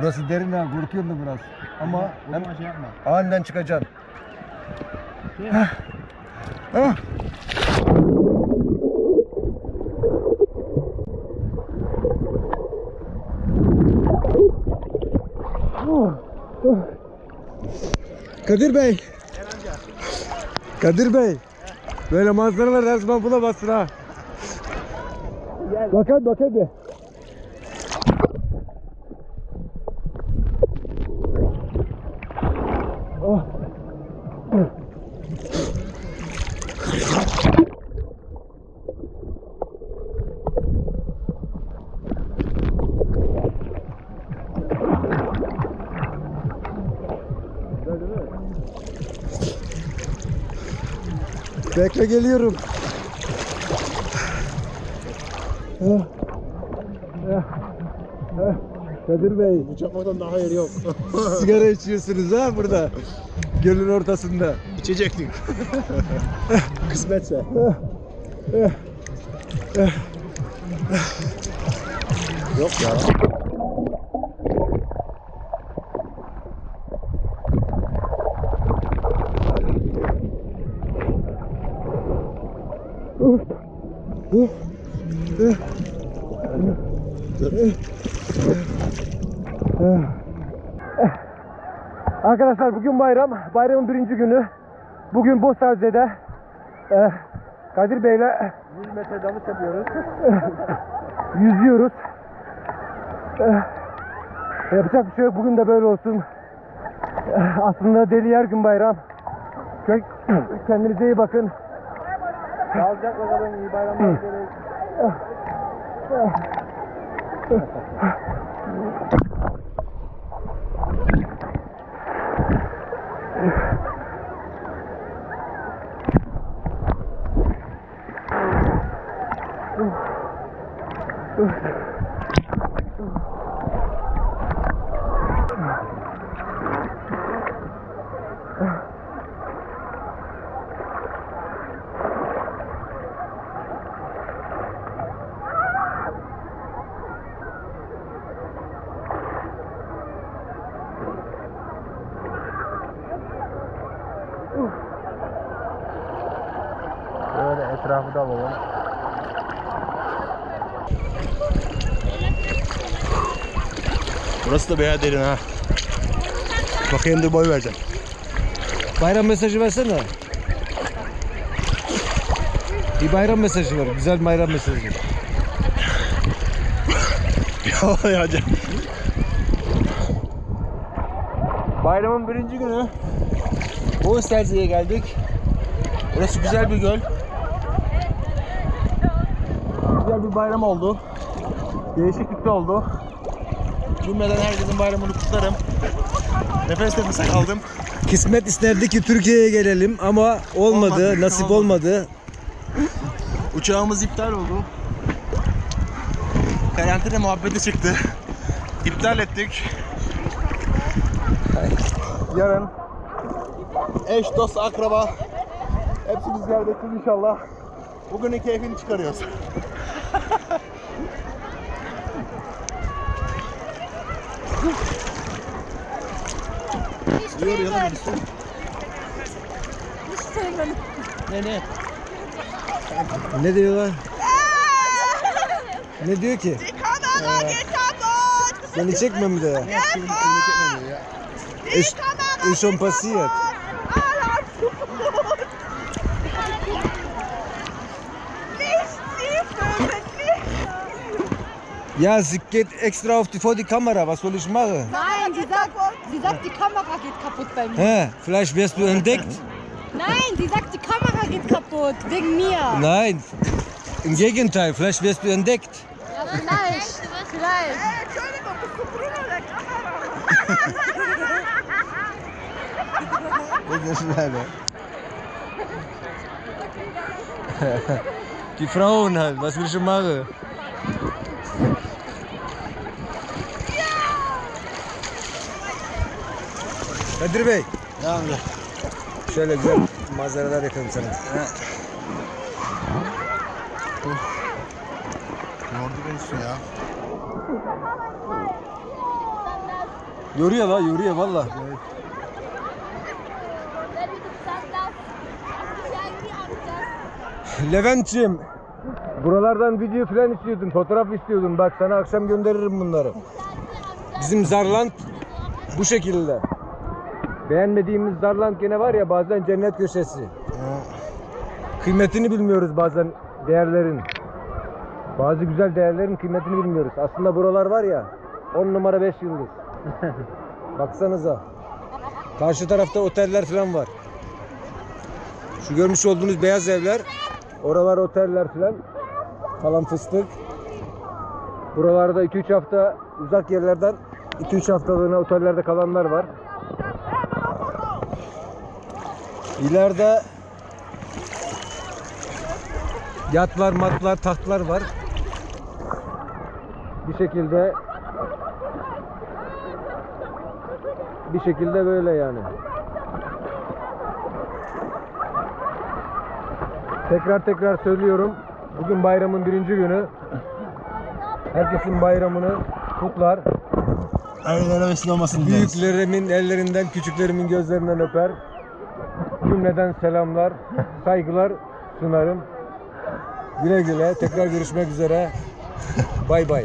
Burası derin ha korkuyorum da biraz. Ama hem şey aniden çıkacaksın. Şey. Kadir Bey. Kadir Bey. Böyle manzaralar her zaman bulamazsın ha. Bak hadi bak hadi. Bekle geliyorum. Ah. Ah. Ah. Kadir Bey, Uçakmadan daha yer yok. sigara içiyorsunuz ha burada. Gölün ortasında. İçecektik. Kısmetse. yok ya. Arkadaşlar bugün bayram. Bayramın birinci günü. Bugün Bostarze'de e, Kadir Bey'le 100 metre dalış yapıyoruz. yüzüyoruz. Eh, yapacak bir şey yok. Bugün de böyle olsun. Eh, aslında deli her gün bayram. Kendinize iyi bakın. Ocak bakalım iyi balai. Ugh. Etrafı da alalım. Burası da bayağı derin ha. Bakayım da boy vereceğim. Bayram mesajı versene. Bir bayram mesajı ver. Güzel bayram mesajı. ya hocam. Bayramın birinci günü Boğaz Terzi'ye geldik. Burası güzel bir göl. Güzel bir bayram oldu. Değişiklik de oldu. Cümleden herkesin bayramını kutlarım. Nefes nefese kaldım. Kısmet isterdi ki Türkiye'ye gelelim ama olmadı, Olmadı, nasip olmadı. olmadı. Uçağımız iptal oldu. Karantina muhabbeti çıktı. İptal ettik. Yarın eş, dost, akraba hepsi biz ziyaret inşallah. Bugünün keyfini çıkarıyoruz. Yiyor ya da birisi. Ne ne? Ne diyorlar? Ne diyor ki? Seni çekme mi de? Ne yapayım? Seni çekmemiyor ya. Ich, ich schon Ja, sie geht extra auf die, vor die Kamera. Was soll ich machen? Nein, die sagt, die sagt, die Kamera geht kaputt bei mir. Hä? Vielleicht wirst du entdeckt. Nein, die sagt, die Kamera geht kaputt. Wegen mir. Nein. Im Gegenteil, vielleicht wirst du entdeckt. Ja, vielleicht. Vielleicht. Das ist eine. Die Frauen halt, was will ich schon machen? Kadir Bey, Ne amca? şöyle güzel manzaralar yakalım sana. Yordu beni su ya. Yoruyor la yoruyor valla. Levent'ciğim buralardan video falan istiyordun, fotoğraf istiyordun. Bak sana akşam gönderirim bunları. Bizim Zarland bu şekilde. Beğenmediğimiz Zarland gene var ya bazen cennet köşesi. Kıymetini bilmiyoruz bazen değerlerin. Bazı güzel değerlerin kıymetini bilmiyoruz. Aslında buralar var ya 10 numara 5 yıldız. Baksanıza. Karşı tarafta oteller falan var. Şu görmüş olduğunuz beyaz evler, oralar oteller falan. Kalan fıstık. Buralarda 2-3 hafta uzak yerlerden 2-3 haftalığına otellerde kalanlar var. İleride yatlar, matlar, tahtlar var. Bir şekilde bir şekilde böyle yani. Tekrar tekrar söylüyorum. Bugün bayramın birinci günü. Herkesin bayramını kutlar. Aynen vesile olmasın. Büyüklerimin ellerinden, küçüklerimin gözlerinden öper. Cümleden selamlar, saygılar sunarım. Güle güle. Tekrar görüşmek üzere. Bay bay.